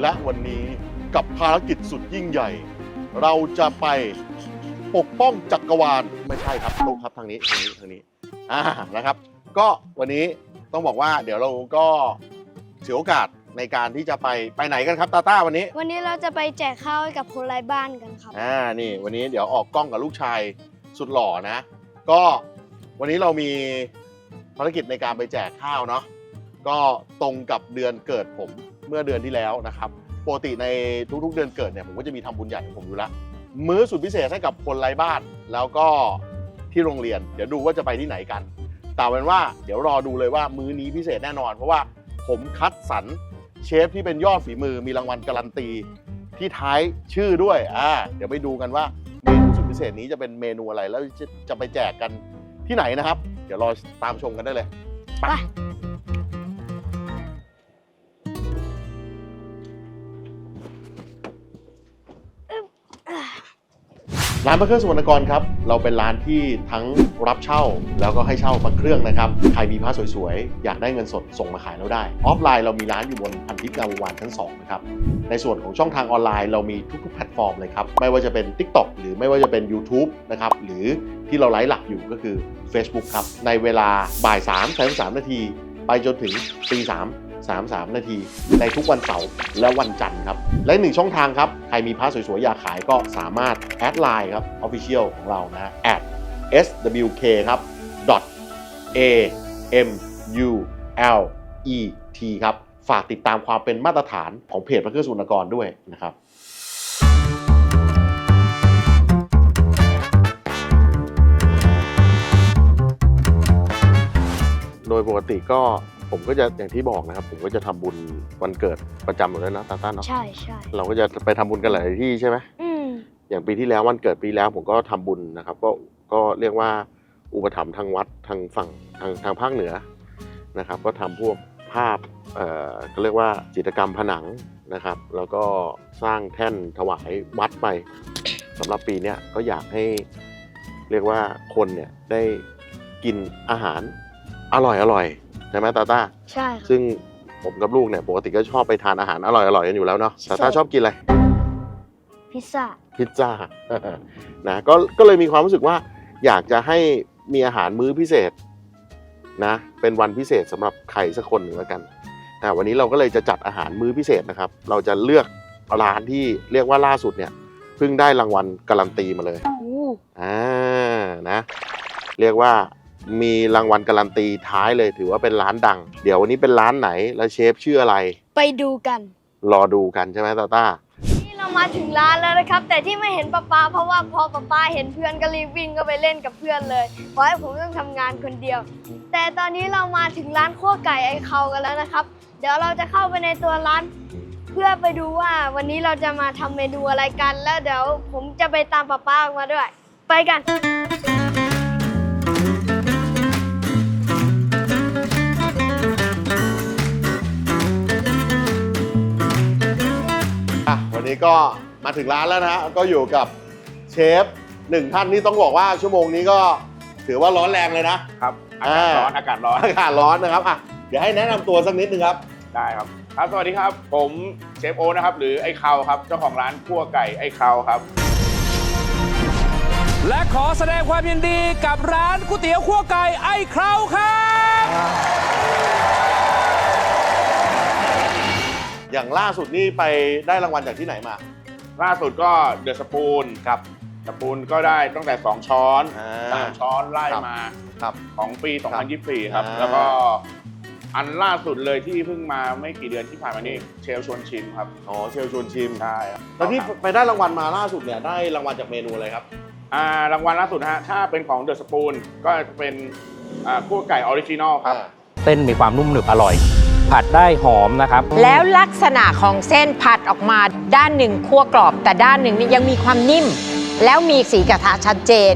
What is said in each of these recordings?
และวันนี้กับภารกิจสุดยิ่งใหญ่ เราจะไปปกป้องจักรวาลไม่ใช่ครับตุ๊กครับทางนี้ทางนี้ทางนี้อ่านะครับ ก็วันนี้ต้องบอกว่าเดี๋ยวเราก็เสียโอกาสในการที่จะไปไปไหนกันครับตาต้าวันนี้วันนี้เราจะไปแจกข้าวให้กับคนไร้บ้านกันครับ อ่านี่วันนี้เดี๋ยวออกกล้องกับลูกชายสุดหล่อนะ ก็วันนี้เรามีภารกิจในการไปแจกข้าวเนาะก็ตรงกับเดือนเกิดผม เมื่อเดือนที่แล้วนะครับปกติในทุกๆ เดือนเกิดเนี่ยผมก็จะมีทำบุญใหญ่ของผมอยู่แล้วมื้อสุดพิเศษให้กับคนไร้บ้าน แล้วก็ที่โรงเรียน เดี๋ยวดูว่าจะไปที่ไหนกันแต่เป็นว่าเดี๋ยวรอดูเลยว่ามื้อนี้พิเศษแน่นอน เพราะว่าผมคัดสรรเชฟที่เป็นยอดฝีมือมีรางวัลการันตีที่ท้ายชื่อด้วยอ่าเดี๋ยวไปดูกันว่าเมนูสุดพิเศษนี้จะเป็นเมนูอะไรแล้วจะจะไปแจกกันที่ไหนนะครับ เดี๋ยวรอตามชมกันได้เลยไป ร้านพระเครื่องสุวรรณกรครับเราเป็นร้านที่ทั้งรับเช่าแล้วก็ให้เช่าพระเครื่องนะครับใครมีพระสวยๆ อยากได้เงินสดส่งมาขายเราได้ ออฟไลน์เรามีร้านอยู่บนพันทิพย์งามวงวานชั้น2นะครับในส่วนของช่องทางออนไลน์เรามีทุกๆแพลตฟอร์มเลยครับไม่ว่าจะเป็น TikTok หรือไม่ว่าจะเป็น YouTube นะครับหรือที่เราไลฟ์หลักอยู่ก็คือ Facebook ครับในเวลาบ่าย3 3นาทีไปจนถึงตี3 33 นาที ในทุกวันเสาร์และวันจันทร์ครับ และหนึ่งช่องทางครับ ใครมีพระสวยๆ อยากขายก็สามารถแอดไลน์ครับ Official ของเรานะ at swk ครับ dot a m u l e t ครับ ฝากติดตามความเป็นมาตรฐานของเพจพระเครื่องสุนกรด้วยนะครับโดยปกติก็ ผมก็จะอย่างที่บอกนะครับ ผมก็จะทำบุญวันเกิดประจำอยู่แล้วนะตาต้าเนาะใช่ใช่เราก็จะไปทำบุญกันหลายที่ใช่ไหมอืมอย่างปีที่แล้ววันเกิดปีแล้วผมก็ทำบุญนะครับ ก็ก็เรียกว่าอุปถัมภ์ทางวัดทางฝั่งทางทางภาคเหนือนะครับ ก็ทำพวกภาพเอ่อก็เรียกว่าจิตรกรรมผนังนะครับ แล้วก็สร้างแท่นถวายวัดไปสำหรับปีเนี้ยก็อยากให้เรียกว่าคนเนี่ยได้กินอาหารอร่อยอร่อย ใช่ไหมตาต้าใช่ครับซึ่งผมกับลูกเนี่ยปกติก็ชอบไปทานอาหารอร่อยอร่อยกันอยู่แล้วเนาะตาต้าใช่ชอบกินอะไร พิซซ่า พิซซ่า นะก็ก็เลยมีความรู้สึกว่า อยากจะให้มีอาหารมื้อพิเศษนะเป็นวันพิเศษสำหรับใครสักคนหนึ่งแล้วกันอ่าวันนี้เราก็เลยจะจัดอาหารมื้อพิเศษนะครับ เราจะเลือกร้านที่เรียกว่าล่าสุดเนี่ยเพิ่งได้รางวัลการันตีมาเลยอู้อ่า นะ เรียกว่า มีรางวัลการันตีท้ายเลยถือว่าเป็นร้านดัง เดี๋ยววันนี้เป็นร้านไหนแล้วเชฟชื่ออะไร ไปดูกัน รอดูกันใช่ไหมตาต้านี่เรามาถึงร้านแล้วนะครับ แต่ที่ไม่เห็นป้าป้าเพราะว่าพอป้าป้าเห็นเพื่อนก็รีบวิ่งก็ไปเล่นกับเพื่อนเลยเพราะให้ผมต้องทำงานคนเดียว แต่ตอนนี้เรามาถึงร้านขั้วไก่ไอเขากันแล้วนะครับ เดี๋ยวเราจะเข้าไปในตัวร้าน เพื่อไปดูว่าวันนี้เราจะมาทำเมนูอะไรกัน แล้วเดี๋ยวผมจะไปตามป้าป้าออกมาด้วย ไปกัน อะวันนี้ก็มาถึงร้านแล้วนะฮะก็อยู่กับเชฟหนึ่งท่านที่ต้องบอกว่าชั่วโมงนี้ก็ถือว่าร้อนแรงเลยนะครับ อากาศร้อนอ่าอากาศร้อนอากาศร้อนนะครับอะเดี๋ยวให้แนะนำตัวสักนิดนึงครับ ได้ครับ ครับสวัสดีครับผมเชฟโอตนะครับ หรือไอ้เคาวครับ เจ้าของร้านคั่วไก่ไอ้เคาวครับ และขอแสดงความยินดีกับร้านก๋วยเตี๋ยวขั้วไก่ไอ้เคราวครับ อย่างล่าสุดนี่ไปได้รางวัลจากที่ไหนมา ล่าสุดก็เดอะสปูนครับสปูนก็ได้ตั้งแต่ 2 ช้อนอ่าสามช้อนไล่ครับมาครับ ของปี 2024 ครับ อ่า แล้วก็อันล่าสุดเลยที่เพิ่งมาไม่กี่เดือนที่ผ่านมานี่เชลชวนชิมครับอ๋อเชลชวนชิมใช่ครับแล้วที่ไปได้รางวัลมาล่าสุดเนี่ยได้รางวัลจากเมนูอะไรครับ อ่ารางวัลล่าสุดนะฮะถ้าเป็นของเดอะสปูนก็จะเป็นอ่าคั่วไก่ออริจินอลครับเส้นมีความนุ่มหนึบอร่อย ผัดได้หอมนะครับ แล้วลักษณะของเส้นผัดออกมาด้านหนึ่งคั่วกรอบ แต่ด้านหนึ่งนี่ยังมีความนิ่ม แล้วมีสีกระทะชัดเจน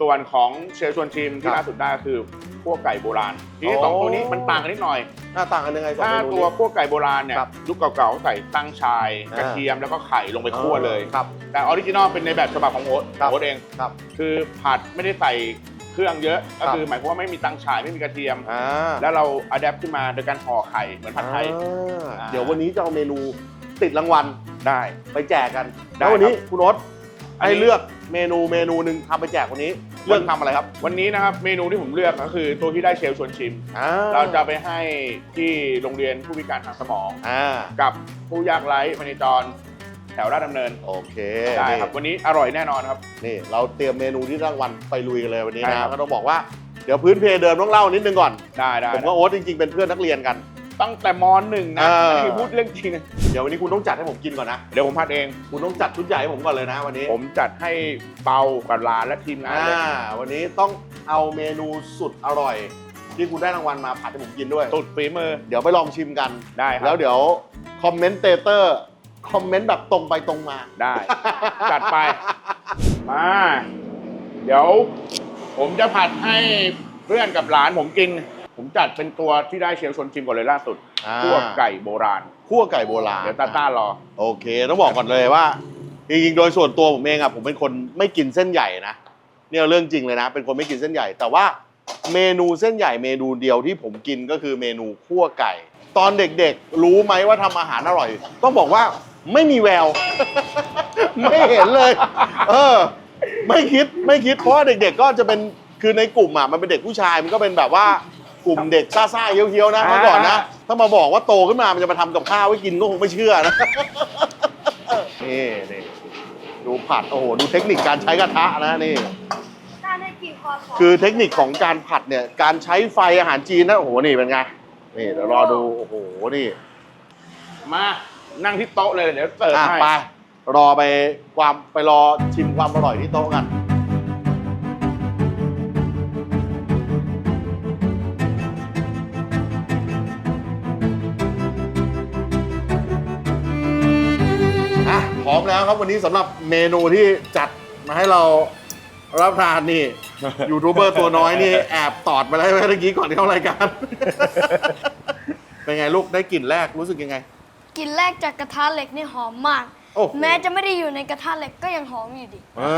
ส่วนของเชลชวนชิมครัที่บล่าสุดได้คือคั่วไก่โบราณทีนี้โอ้สองตัวนี้มันต่างกันนิดหน่อย หน้าต่างกันยังไงสองถ้าเมนูตัวนี้คั่วไก่โบราณเนี่ยครับยุคเก่าๆเขาใส่ตั้งชายอ่ากระเทียมแล้วก็ไข่ลงไปคั่วเลย ครับ แต่ออริจินอลเป็นในแบบฉบับของโอ๊ตครับ โอ๊ตเอง ครับ คือผัดไม่ได้ใส่ เครื่องเยอะ ก็ครับคือหมายความว่าไม่มีตั้งชายไม่มีกระเทียม อ่าแล้วเราอัดแอปขึ้นมาโดยการห่อไข่เหมือนผัดไทย อ่าอ่าเดี๋ยววันนี้จะเอาเมนูติดรางวัลได้ ไปแจกกันได้แล้ววันนี้ครับคุณโอ๊ตอันนี้ ให้เลือกเมนูเมนูหนึ่งทำไปแจกวันนี้ เลือกทำอะไรครับวันนี้นะครับเมนูที่ผมเลือกก็คือตัวที่ได้เชลชวนชิม อ่าเราจะไปให้ที่โรงเรียนผู้พิการทางสมอง อ่า กับผู้ยากไร้พเนจร แถวราชดำเนินโอเคได้ครับวันนี้อร่อยแน่นอนครับ นี่ เราเตรียมเมนูที่รางวัลไปลุยกันเลยวันนี้ใช่ครันะบ ก็ต้องบอกว่าเดี๋ยวพื้นเพเดิมต้องเล่านิดนึงก่อน ได้ได้ผมกับโอ๊ตจริงๆเป็นเพื่อนนักเรียนกัน ตั้งแต่มหนึ่งนะเอออัอันนี้คือพูดเรื่องจริงนะเดี๋ยววันนี้คุณต้องจัดให้ผมกินก่อนนะ เดี๋ยวผมพัดเอง คุณต้องจัดชุดใหญ่ให้ผมก่อนเลยนะวันนี้ ผมจัดให้เปากับร้านและทีมงานอ่าเลยวันนี้ต้องเอาเมนูสุดอร่อย ที่คุณได้รางวัลมาผัดให้ผมกินด้วย สุดฝีมือเดี๋ยวไปลองชิมกัน ได้ครัแล้บวเดี๋ยวคอมเมนเตเตอร์ คอมเมนต์แบบตรงไปตรงมา ได้ จัดไป มา เดี๋ยว ผมจะผัดให้เพื่อนกับหลานผมกิน ผมจัดเป็นตัวที่ได้เชลชวนชิมก่อนเลยล่าสุดอ่าพวกไก่โบราณ คั่วไก่โบราณเดี๋ยวตาต้ารอ โอเคต้องบอกก่อนเลยว่าจริงๆโดยส่วนตัวผมเองอะผมเป็นคนไม่กินเส้นใหญ่นะเนี่ยเรื่องจริงเลยนะ เป็นคนไม่กินเส้นใหญ่ แต่ว่าเมนูเส้นใหญ่เมนูเดียวที่ผมกินก็คือเมนูคั่วไก่ ตอนเด็กๆ รู้ไหมว่าทำอาหารอร่อย ต้องบอกว่า ไม่มีแวว ไม่เห็นเลย เออ ไม่คิดไม่คิดเพราะว่าเด็กๆก็จะเป็นคือในกลุ่มอะมันเป็นเด็กผู้ชายมันก็เป็นแบบว่ากลุ่มเด็กซ่าๆเฮี้ยวๆนะเมื่อก่อนนะ ถ้ามาบอกว่าโตขึ้นมามันจะมาทำกับข้าวให้กินก็คงไม่เชื่อนะ นี่นี่ดูผัดโอ้โหดูเทคนิคการใช้กระทะนะนี่ถ้าได้กี่คอร์สคือเทคนิคของการผัดเนี่ย การใช้ไฟอาหารจีนนะโอ้โหนี่เป็นไงนี่เดี๋ยวรอดูโอ้โหนี่ มา นั่งที่โต๊ะเลยเดี๋ยวเสิร์ฟอะให้ไปรอไปความไปรอชิมความอร่อยที่โต๊ะกัน อะพร้อมแล้วครับวันนี้สำหรับเมนูที่จัดมาให้เรารับประทานนี่ ยูทูบเบอร์ตัวน้อยนี่ แอบตอดมาแล้วเมื่อกี้ก่อนเข้ารายการ เป็นไงลูกได้กลิ่นแรกรู้สึกยังไง กลินแรกจากกระทะเหล็กนี่หอมมาก โอ้โห แม้จะไม่ได้อยู่ในกระทะเหล็กก็ยังหอมอยู่ดี อ่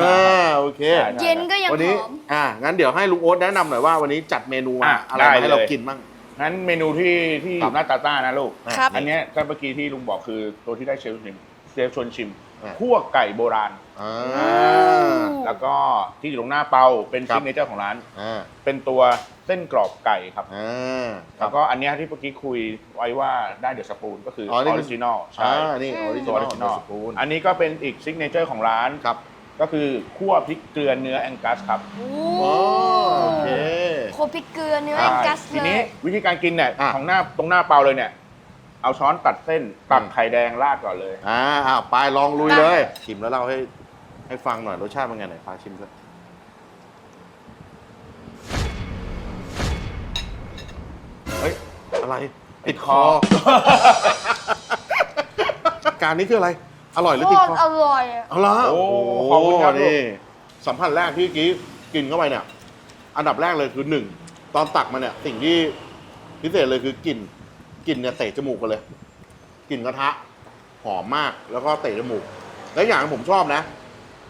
าโอเคใช่เย็นก็ยังวันนี้หอม อ่างั้นเดี๋ยวให้ลุงโอ๊ตแนะนำหน่อยว่าวันนี้จัดเมนูมาอะอะไรได้มาให้เราเลย กินบ้าง งั้นเมนูที่ที่อครับยู่หน้าตาต้านะลูก ครับ อันเนี้ยก็เมื่อกี้ที่ลุงบอกคือตัวที่ได้เชลชิมเชลชวนชิมอะ คั่วไก่โบราณอ่า แล้วก็ที่อยู่ตรงหน้าเปาเป็นครับ ซิกเนเจอร์ของร้าน อ่าเป็นตัวเส้นกรอบไก่ครับ อ่าครัแล้บ วก็อันเนี้ยที่เมื่อกี้คุยไว้ว่าได้เดอะสปูนก็คืออ๋ออนี่อคือริจินอลใช่อ่านี่ออริจิตัวนอออลริจินอลสปูนอันนี้ก็เป็นอีกซิกเนเจอร์ของร้าน ครับก็คือคั่วพริกเกลือเนื้อแองกัสครับโอ้อ๋อโอเค โคพริกเกลือเนื้อแองกัสทีเลนี้ย วิธีการกินเนี่ยอะ ของหน้าตรงหน้าเปาเลยเนี่ย เอาช้อนตัดเส้นตักอืมไข่แดงราดก่อนเลย อ่าอ่าไปลองลุยเลย ชิมแล้วเราให้ให้ฟังหน่อยรสชาติเป็นไงไหนพาชิมด้วยเฮ้ย อะไร ติดคอ การนี้คืออะไร อร่อยหรือโคติดตครออร่อยอะเอาละโอ้โอ้ขอบคุณครับลูก นี่สัมผัสแรกที่เมื่อกี้กินเข้าไปเนี่ย อันดับแรกเลยคือหนึ่ง ตอนตักมาเนี่ย สิ่งที่พิเศษเลยคือกลิ่น กลิ่นเนี่ยเตะจมูกกันเลยกลิ่นกระทะ หอมมากแล้วก็เตะจมูก และอย่างที่ผมชอบนะ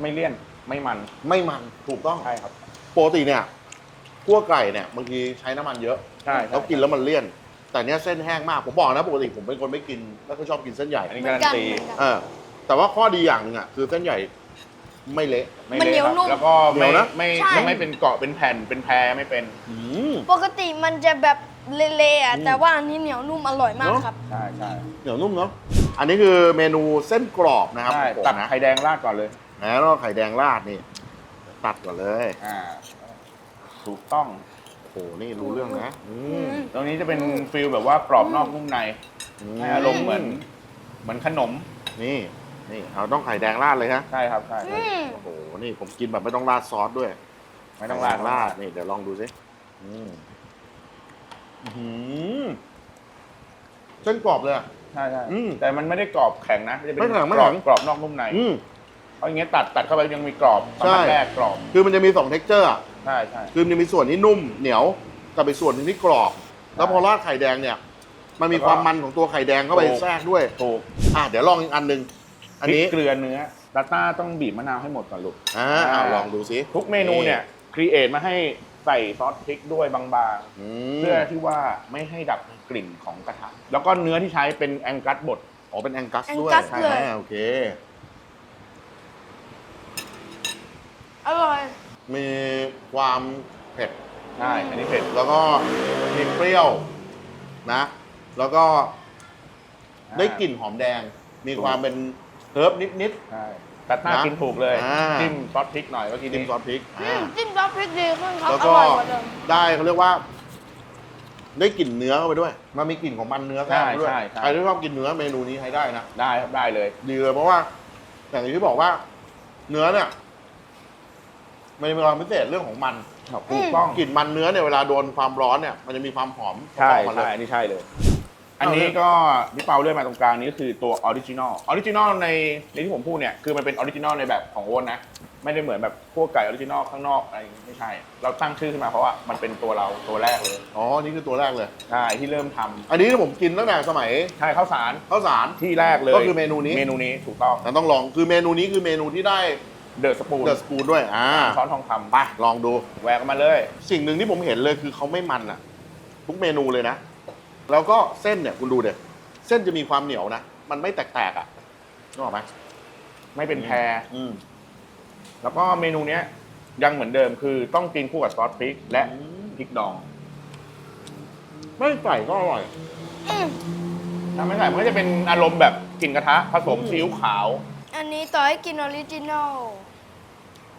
ไม่เลี่ยนไม่มันไม่มันถูกต้องใช่ครับ ปกติเนี่ยคั่วไก่เนี่ยบางทีใช้น้ำมันเยอะใช่แล้วกินแล้วมันเลี่ยน แต่เนี้ยเส้นแห้งมากผมบอกนะปกติผมเป็นคนไม่กินแล้วก็ชอบกินเส้นใหญ่อันนี้เหมืกาอนรันกันตีเหมือนกันเออแต่ว่าข้อดีอย่างหนึ่งอะคือเส้นใหญ่ไม่เละไม่มันเหนียวละครับนุ่ม แล้วก็ไม่เหนียวนะไม่ใช่ไม่ไม่เป็นเกาะเป็นแผ่นเป็นแพรไม่เป็น อืมปกติมันจะแบบ เละๆอะอืมแต่ว่าอันนี้เหนียวนุ่มอร่อยมากเนอะครับ ใช่ใช่เหนียวนุ่มเนาะอันนี้คือเมนูเส้นกรอบนะครับใช่ผมตักนะไข่แดงราดก่อนเลยแล้วก็ไข่แดงราดนี่ตัดก่อนเลยอ่าถูกต้องโอ้โหนี่รู้เรื่องนะอืมอืมตรงนี้จะเป็นฟิลแบบว่ากรอบนอกนุ่มในมให้อารมณ์เหมือน เหมือนขนม นี่นี่เราต้องไข่แดงราดเลยฮะใช่ครับใช่อืมโอ้โหนี่ผมกินแบบไม่ต้องราดซอสด้วยไม่ต้องราดไข่แดราดนี่เดี๋ยวลองดูสิอืม อื้อหือเส้นกรอบเลยอะใช่ใช่อืมแต่มันไม่ได้กรอบแข็งนะจะเป็นไม่แข็งไม่กรอบแข็งกรอบนอกนุ่มในอืม เพราะอย่างเงี้ยตัดตัดเข้าไปยังมีกรอบสัมผัสใช่ แรกกรอบคือมันจะมีสองเท็กเจอร์อะใช่ใช่ คือมันจะมีส่วนที่นุ่มเหนียวกับอีกส่วนหนึงที่กรอบ แล้วพอราดไข่แดงเนี่ย มันมีความมันของตัวไข่แดงเข้าไปแทรกด้วย ถูกอะเดี๋ยวลองอีกอันหนึ่งอันนี้พริกเกลือเนื้อตาต้าต้องบีบมะนาวให้หมดก่อนลูกอ่า อะลองดูสิทุกเมนูเนี่ยครีเอทมาให้ ใส่ซอสพริกด้วยบางอืๆ มเพื่อที่ว่าไม่ให้ดับกลิ่นของกระทะแล้วก็เนื้อที่ใช้เป็นแองกัสบด อ๋อเป็นแองกัสด้วย Angus เลยอ่าโอเค อร่อย มีความเผ็ด ใช่ อันนี้เผ็ด แล้วก็มีเปรี้ยวนะ แล้วก็ได้กลิ่นหอมแดง มีความเป็นเฮิร์บนิด ใช่ ตัดหน้านะกินถูกเลยอ่า จิ้มซอสพริกหน่อยเมื่อกี้ๆจิ้มนี้ ซอสพริกอือ่ามจิ้มซอสพริกดีขึ้นครับแล้วอก็ร่อยกว่าเดิมได้เขาเรียกว่า ได้กลิ่นเนื้อเข้าไปด้วย มันมีกลิ่นของมันเนื้อแทรกมาด้วยใช่ใช่ ใครที่ชอบกินเนื้อเมนูนี้ใช้ได้นะ ได้ครับได้เลย ดีเลยเพราะว่าอย่างที่บอกว่า เนื้อเนี่ยมันมีความพิเศษเรื่องของมันถูกต้อง กลิ่นมันเนื้อเนี่ยเวลาโดนความร้อนเนี่ย มันจะมีความหอมใช่ออกมาเลใช่ยอันนี้ใช่เลย อันนี้ก็พี่เปาเลื่อนมาตรงกลางนี้ก็คือตัวออริจินอลออริจินอลในในที่ผมพูดเนี่ยคือมันเป็นออริจินอลในแบบของโอนนะ ไม่ได้เหมือนแบบพวกไก่ออริจินอลข้างนอกอะไรอย่างงี้ไม่ใช่ เราตั้งชื่อขึ้นมาเพราะว่ามันเป็นตัวเราตัวแรกเลยอ๋อนี่คือตัวแรกเลย ใช่ที่เริ่มทำอันนี้ที่ผมกินตั้งแต่สมัยใช่ข้าวสารข้าวสาร ที่แรกเลยก็คือเมนูนี้ เมนูนี้ถูกต้องแต่ต้องลองคือเมนูนี้คือเมนูที่ได้เดอะสปูนเดอะสปูนด้วยอ่าช้อนทองคำไปลองดูแหวกออกมาเลย สิ่งหนึ่งที่ผมเห็นเลยคือเขาไม่มันอะ ทุกเมนูเลยนะ แล้วก็เส้นเนี่ยคุณดูเด็เส้นจะมีความเหนียวนะ มันไม่แตกๆอะนึกออกไหมไม่เป็นแพรอืมแล้วก็เมนูเนี้ย ยังเหมือนเดิมคือต้องกินคู่กับซอสพริก และพริกดอง ไม่ใส่ก็อร่อยอืมถ้าไม่ใส่มันก็จะเป็นอารมณ์แบบกลิ่นกระทะ ผสมซีอิ๊วขาว อันนี้ต่อให้กินออริจินอล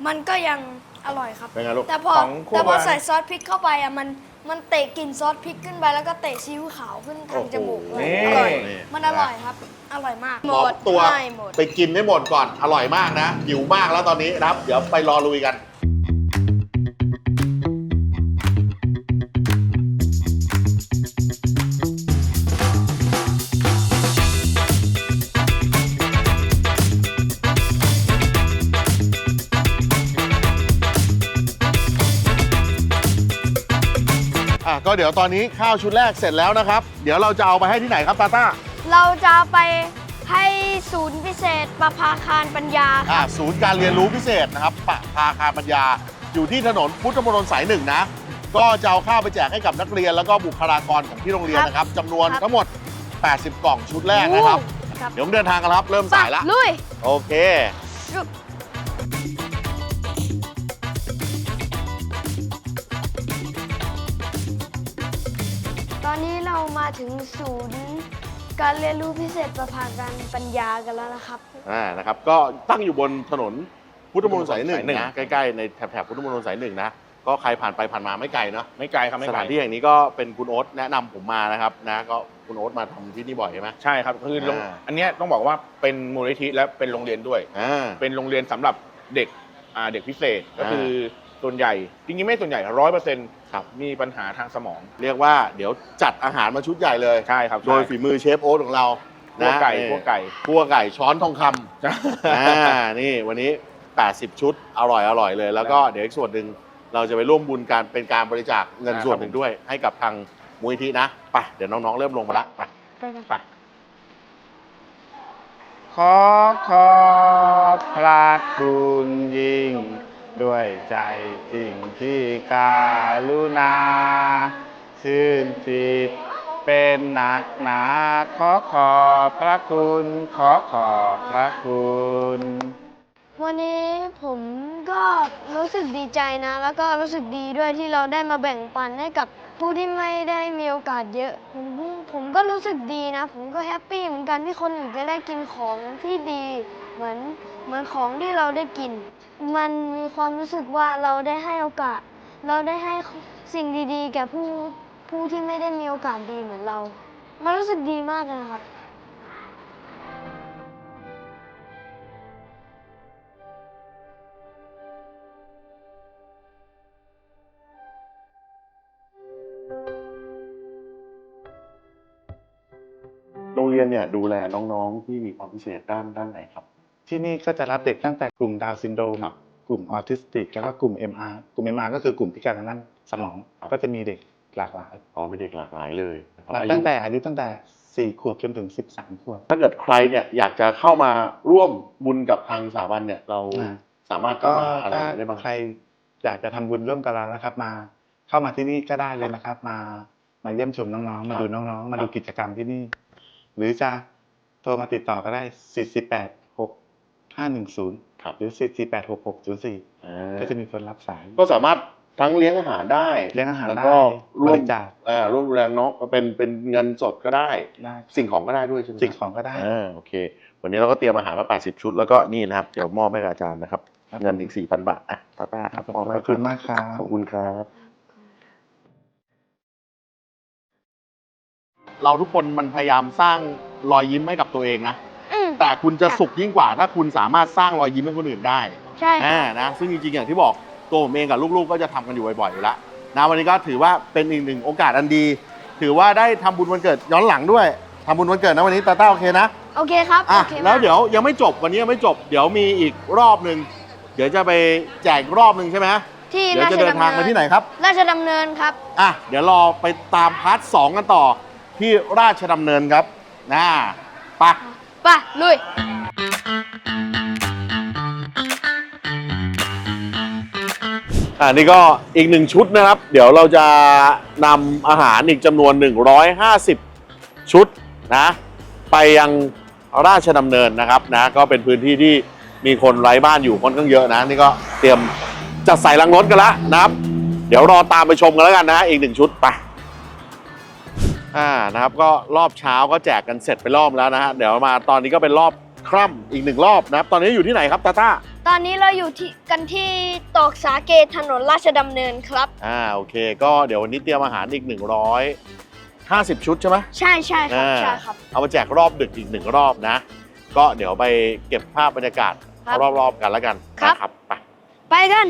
มันก็ยังอร่อยครับ เป็นไงลูกแต่พอของคั่วแต่พอบ้าน ใส่ซอสพริกเข้าไปอะมัน มันเตะกลิ่นซอสพริกขึ้นไปแล้วก็เตะซีอิ๊วขาวขึ้นทางจมูกเลยนี่อร่อยนี่ มันอร่อยครับ อร่อยมากขอตัว ไม่หมด ไปกินให้หมดก่อน อร่อยมากนะหิวมากแล้วตอนนี้นะครับ เดี๋ยวไปรอลุยกัน ก็เดี๋ยวตอนนี้ข้าวชุดแรกเสร็จแล้วนะครับ เดี๋ยวเราจะเอาไปให้ที่ไหนครับตาต้าเราจะไปให้ศูนย์พิเศษประภาคารปัญญาคอ่ารับศูนย์การเรียนรู้พิเศษนะครับปะพาคารปัญญา อยู่ที่ถนนพุทธมณฑลสายหนึ่งนะ ก็จะเอาข้าวไปแจกให้กับนักเรียนแล้วก็บุคลากรของที่โรงเรียนนะครับจำนวนทั้งหมด 80 กล่องชุดแรกนะครับครับเดี๋ยวผมเดินทางกันครับ เริ่มสายละไปลุยโอเค ชุบ อนนี้เรามาถึงศูนย์การเรียนรู้พิเศษประภาการปัญญากันแล้วนะครับ อ่านะครับ ก็ตั้งอยู่บนถนนพุทธมณฑลสายหนึ่งสายหนึ่งนะ ใกล้ๆในแถบๆพุทธมณฑลสายหนึ่งนะ ก็ใครผ่านไปผ่านมาไม่ไกลเนาะ ไม่ไกลครับไม่สไกลถานที่แห่งนี้ก็เป็นคุณโอ๊ตแนะนำผมมานะครับนะ ก็คุณโอ๊ตมาทำที่นี่บ่อยใช่ไหม ใช่ครับคือโรงอ่า อันเนี้ยต้องบอกว่าเป็นมูลนิธิและเป็นโรงเรียนด้วย อ่า เป็นโรงเรียนสำหรับเด็กอ่าเด็กพิเศษก็คือ ส่วนใหญ่ จริงๆ ไม่ส่วนใหญ่ร้อยเปอร์เซ็นต์ครับมีปัญหาทางสมอง เรียกว่าเดี๋ยวจัดอาหารมาชุดใหญ่เลย ใช่ครับโดยฝีมือเชฟโอ๊ตของเราพวกไก่นะพวกไก่คั่วไก่ช้อนทองคำอ่านี่วันนี้ 80 ชุดอร่อยอร่อยเลย แล้วก็เดี๋ยวอีกส่วนหนึ่งเราจะไปร่วมบุญการเป็นการบริจาคเงินครับส่วนหนึ่งด้วย ให้กับทางมูลนิธินะไปเดี๋ยวน้องๆเริ่มลงมาละไปไปขอขอบพระคุณยิ่ง ด้วยใจจริงที่การุณา ชื่นจิตเป็นหนักหนาขอขอบพระคุณ ขอขอบพระคุณ วันนี้ผมก็รู้สึกดีใจนะ แล้วก็รู้สึกดีด้วยที่เราได้มาแบ่งปันให้กับผู้ที่ไม่ได้มีโอกาสเยอะผมผมก็รู้สึกดีนะ ผมก็แฮปปี้เหมือนกันที่คนอื่นจะได้กินของที่ดี เหมือนเหมือนของที่เราได้กิน มันมีความรู้สึกว่าเราได้ให้โอกาสเราได้ให้สิ่งดีๆแก่ผู้ผู้ที่ไม่ได้มีโอกาสดีเหมือนเรามันรู้สึกดีมากเลยครับโรงเรียนเนี่ยดูแลน้องๆที่มีความพิเศษด้านด้านไหนครับ ที่นี่ก็จะรับเด็กตั้งแต่กลุ่มดาวน์ซินโดรมครับกลุ่มออทิสติกแล้วก็กลุ่ม MR กลุ่ม MR ก็คือกลุ่มพิการทางด้านสมองก็จะมีเด็กหลากหลายอ๋อเป็นเด็กหลากหลายเลยอายุตั้งแต่อายุตั้งแต่ 4 ขวบจนถึง 13 ขวบ ถ้าเกิดใครเนี่ยอยากจะเข้ามาร่วมบุญกับทางสถาบันเนี่ยเราอ่าสามารถก็เข้ามาอะไรถ้าได้บ้างใครอยากจะทำบุญร่วมกับเรานะครับ มาเข้ามาที่นี่ก็ได้เลยนะครับ มามาเยี่ยมชมน้องๆ มาดูน้องๆ มาดูกิจกรรมที่นี่ หรือจะโทรมาติดต่อก็ได้ 4 8 6 5 1 0 ครับ หรือ 4 4 8 6 6 0 4ก็จะมีคนรับสาย ก็สามารถทั้งเลี้ยงอาหารได้ เลี้ยงอาหารแล้วได้ก็บร่วม ริจาคอ่าร่วมดูแลน้องเป็นเป็นเงินสดก็ได้ ได้สิ่งของก็ได้ด้วยใช่ไหมสิ่งของก็ได้ อ่าโอเค วันนี้เราก็เตรียมอาหารมา 80 ชุด แล้วก็นี่นะครับ เดี๋ยวมอบให้กับอาจารย์นะครับ ครับเงินอีก 4,000 บาทอะตาตาครับขมอบให้อบคุณมากครับ ขอบคุณครับ เราทุกคนมันพยายามสร้างรอยยิ้มให้กับตัวเองนะอืม แต่คุณจะสุขยิ่งกว่า ถ้าคุณสามารถสร้างรอยยิ้มให้คนอื่นได้ใช่ครับอ่านะซึ่งจริงๆอย่างที่บอกตัวผมเองกับลูกๆ ก็จะทำกันอยู่บ่อยๆอยู่แล้วนะวันนี้ก็ถือว่าเป็นอีกหนึ่งโอกาสอันดี ถือว่าได้ทำบุญวันเกิดย้อนหลังด้วยทำบุญวันเกิดนะวันนี้ตาต้าโอเคนะโอเคครับอะโอเคมากแล้วเดี๋ยวยังไม่จบวันนี้ยังไม่จบ เดี๋ยวมีอีกรอบหนึ่งเดี๋ยวจะไปแจกอีกรอบหนึ่งใช่ไหมที่เดี๋ยวราชจะเดินดำทางเนิมานที่ไหนครับ ราชดำเนินครับอะเดี๋ยวรอไปตามพาร์ทสองกันต่อที่ราชดำเนินครับนะไป ไปลุย อ่านี่ก็อีกหนึ่งชุดนะครับ เดี๋ยวเราจะนำอาหารอีกจำนวน 150 ชุดนะไปยังราชดำเนินนะครับนะก็เป็นพื้นที่ที่มีคนไร้บ้านอยู่ค่อนข้างเยอะนะ นี่ก็เตรียมจัดใส่ลังรถกันแล้วนะครับ เดี๋ยวรอตามไปชมกันแล้วกันนะ อีกหนึ่งชุดไป อ่านะครับก็รอบเช้าก็แจกกันเสร็จไปรอบแล้วนะฮะเดี๋ยวมาตอนนี้ก็เป็นรอบคร่ำอีกหนึ่งรอบนะครับ ตอนนี้อยู่ที่ไหนครับตาต้าตอนนี้เราอยู่ที่กันที่ตอกสาเกถนนราชดำเนินครับอ่าโอเค ก็เดี๋ยววันนี้เตรียมอาหารอีก 150 ชุดใช่ไหมใช่ใช่ครับอ่าใช่ครับ เอามาแจกรอบดึกอีกหนึ่งรอบนะ ก็เดี๋ยวไปเก็บภาพบรรยากาศครับรอบๆกันแล้วกันครับนะครับไปไปกัน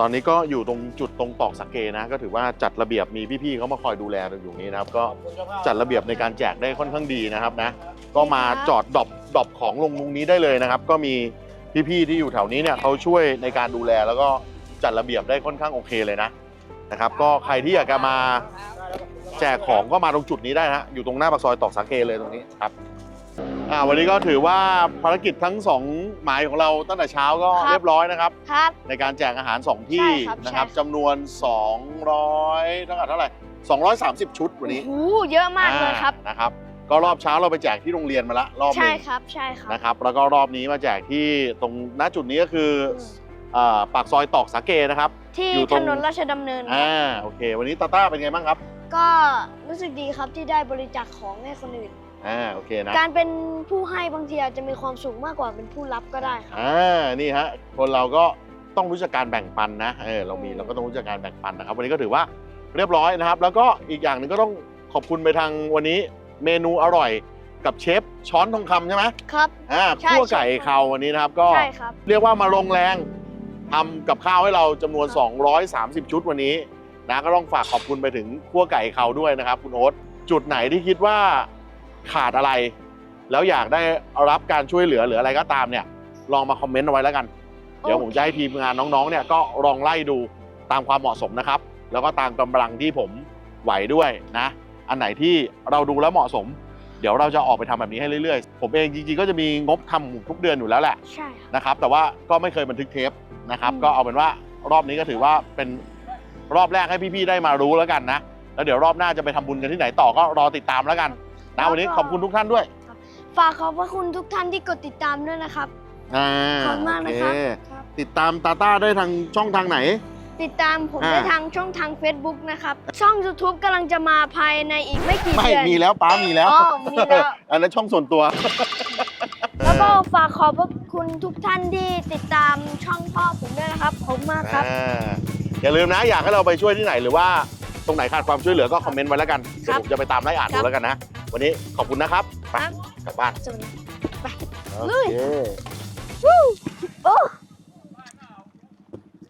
ตอนนี้ก็อยู่ตรงจุดตรงตอกสักเกนะ ก็ถือว่าจัดระเบียบมีพี่ๆเขามาคอยดูแลอยู่นี้นะครับ ก็จัดระเบียบในการแจกได้ค่อนข้างดีนะครับนะ ก็มาจอดดรอปดรอปของลงตรงนี้ได้เลยนะครับ ก็มีพี่ๆที่อยู่แถวนี้เนี่ยเขาช่วยในการดูแลแล้วก็จัดระเบียบได้ค่อนข้างโอเคเลยนะนะครับ ก็ใครที่อยากจะมาแจกของก็มาตรงจุดนี้ได้นะอยู่ตรงหน้าปากซอยตอกสักเกเลยตรงนี้ครับ อ่าวันนี้ก็ถือว่าภารกิจทั้งสองหมายของเราตั้งแต่เช้าก็ครับ เรียบร้อยนะครับ ครับ ในการแจกอาหาร 2 ที่ใช่ครับ นะครับใช่จำนวน 200เท่าไหร่เท่าไหร่ 230 ชุดวันนี้โอ้โหเยอะมากเลยครับ อ่านะครับ ก็รอบเช้าเราไปแจกที่โรงเรียนมาละรอบหใช่นึงครับใช่ครับ นะครับ แล้วก็รอบนี้มาแจกที่ตรงณจุดนี้ก็คืออ่าปากซอยตอกสาเกนะครับ ที่อยู่ตถรงนนราชดำเนินครับอ่าโอเค วันนี้ตาต้าเป็นไงบ้างครับ ก็รู้สึกดีครับที่ได้บริจาคของให้คนอื่น อ่าโอเคนะการเป็นผู้ให้บางทีอาจจะมีความสุขมากกว่าเป็นผู้รับก็ได้ครับ อ่านี่ฮะคนเราก็ต้องรู้จักการแบ่งปันนะเออเรามีเราก็ต้องรู้จักการแบ่งปันนะครับ วันนี้ก็ถือว่าเรียบร้อยนะครับ แล้วก็อีกอย่างหนึ่งก็ต้องขอบคุณไปทางวันนี้เมนูอร่อยกับเชฟช้อนทองคำใช่ไหมครับ อ่าใช่คั่วไก่ใช่เขาวันนี้นะครับก็ ใช่ครับ เรียกว่ามาลงแรงทำกับข้าวให้เราจำนวน 230 ชุดวันนี้นะก็ต้องฝากขอบคุณไปถึงคั่วไก่เขาด้วยนะครับ คุณโอ๊ตจุดไหนที่คิดว่า ขาดอะไร แล้วอยากได้รับการช่วยเหลือหรืออะไรก็ตามเนี่ย ลองมาคอมเมนต์เอาไว้แล้วกัน เดี๋ยวผมจะให้ทีมงานน้องๆเนี่ยก็ลองไล่ดูตามความเหมาะสมนะครับ แล้วก็ตามกำลังที่ผมไหวด้วยนะ อันไหนที่เราดูแล้วเหมาะสม เดี๋ยวเราจะออกไปทำแบบนี้ให้เรื่อยๆ ผมเองจริงๆก็จะมีงบทำทุกเดือนอยู่แล้วแหละใช่ครับนะครับ แต่ว่าก็ไม่เคยบันทึกเทปนะครับอืมก็เอาเป็นว่ารอบนี้ก็ถือว่าเป็นรอบแรกให้พี่ๆได้มารู้แล้วกันนะ แล้วเดี๋ยวรอบหน้าจะไปทำบุญกันที่ไหนต่อก็รอติดตามแล้วกัน นะวันนี้ขอบคุณทุกท่านด้วย ฝากขอบพระคุณทุกท่านที่กดติดตามด้วยนะครับ อ่าขอบคุณมากนะครับ โอเคครับ ติดตามตาต้าได้ทางช่องทางไหน ติดตามผมอ่า ได้ทางช่องทาง Facebook นะครับ ช่อง YouTube กำลังจะมาภายในอีกไม่กี่ไม่เดือน มีแล้วป้ามีแล้วอ๋อมีแล้ว อันนั้นช่องส่วนตัว แล้วก็ฝากขอบพระคุณทุกท่านที่ติดตามช่องพ่อผมด้วยนะครับ ผมมากครับ อ่าอย่าลืมนะอยากให้เราไปช่วยที่ไหนหรือว่า ตรงไหนขาดความช่วยเหลือก็คอมเมนต์ไว้แล้วกันเดี๋ยวผมจะไปตามไล่อ่านครัดูบแล้วกันนะ วันนี้ขอบคุณนะครับไปครับ กลับบ้านสวัสดีโอลุยเค